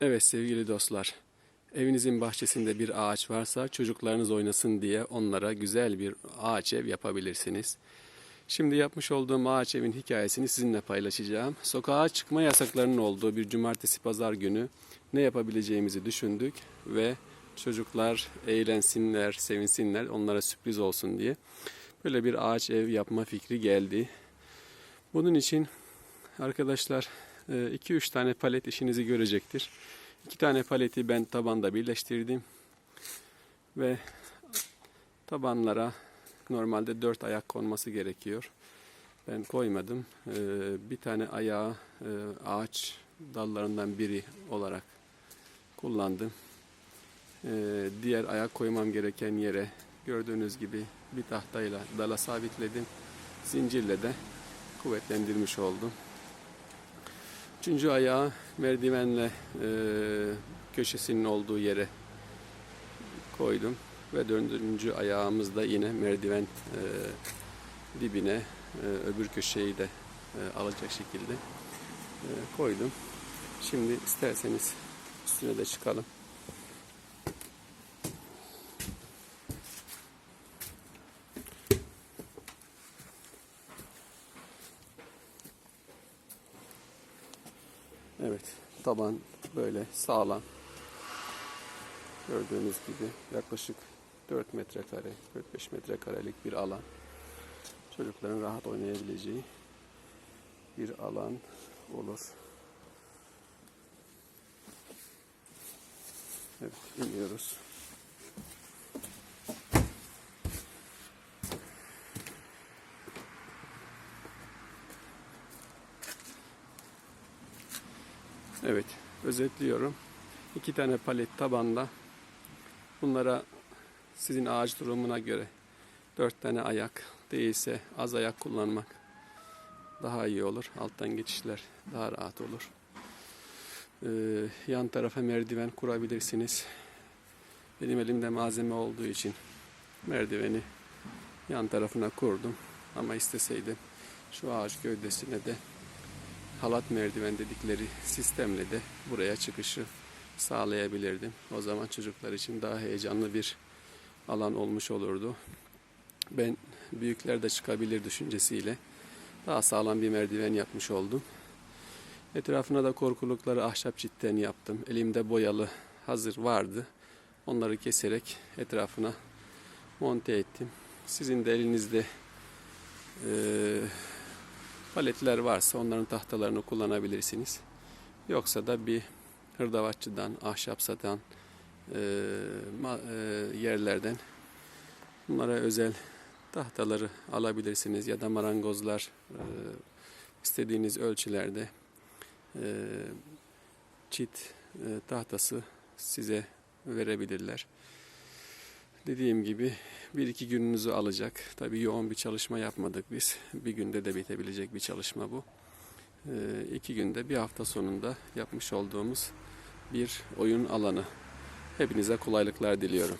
Evet sevgili dostlar, evinizin bahçesinde bir ağaç varsa çocuklarınız oynasın diye onlara güzel bir ağaç ev yapabilirsiniz. Şimdi yapmış olduğum ağaç evin hikayesini sizinle paylaşacağım. Sokağa çıkma yasaklarının olduğu bir cumartesi pazar günü ne yapabileceğimizi düşündük ve çocuklar eğlensinler, sevinsinler, onlara sürpriz olsun diye böyle bir ağaç ev yapma fikri geldi. Bunun için arkadaşlar 2-3 tane palet işinizi görecektir. 2 tane paleti ben tabanda birleştirdim. Ve tabanlara normalde 4 ayak konması gerekiyor. Ben koymadım. Ee, Bir tane ayağı e, ağaç dallarından biri olarak kullandım. Ee, Diğer ayak koymam gereken yere gördüğünüz gibi bir tahtayla dala sabitledim. Zincirle de kuvvetlendirmiş oldum. Üçüncü ayağı merdivenle e, köşesinin olduğu yere koydum. Ve dördüncü ayağımız da yine merdiven e, dibine e, öbür köşeyi de e, alacak şekilde e, koydum. Şimdi isterseniz üstüne de çıkalım. Evet, taban böyle sağlam. Gördüğünüz gibi yaklaşık 4 metrekare, 4-5 metrekarelik bir alan. Çocukların rahat oynayabileceği bir alan olur. Evet, iniyoruz. Evet, özetliyorum. İki tane palet tabanla bunlara sizin ağaç durumuna göre dört tane ayak değilse az ayak kullanmak daha iyi olur. Alttan geçişler daha rahat olur. Ee, yan tarafa merdiven kurabilirsiniz. Benim elimde malzeme olduğu için merdiveni yan tarafına kurdum. Ama isteseydim şu ağaç gövdesine de halat merdiven dedikleri sistemle de buraya çıkışı sağlayabilirdim. O zaman çocuklar için daha heyecanlı bir alan olmuş olurdu. Ben büyükler de çıkabilir düşüncesiyle daha sağlam bir merdiven yapmış oldum. Etrafına da korkulukları ahşap çitten yaptım. Elimde boyalı hazır vardı. Onları keserek etrafına monte ettim. Sizin de elinizde eee paletler varsa onların tahtalarını kullanabilirsiniz. Yoksa da bir hırdavatçıdan, ahşap satan e, ma- e, yerlerden bunlara özel tahtaları alabilirsiniz ya da marangozlar e, istediğiniz ölçülerde e, çit e, tahtası size verebilirler. Dediğim gibi bir iki gününüzü alacak. Tabii yoğun bir çalışma yapmadık biz. Bir günde de bitebilecek bir çalışma bu. Ee, iki günde bir hafta sonunda yapmış olduğumuz bir oyun alanı. Hepinize kolaylıklar diliyorum.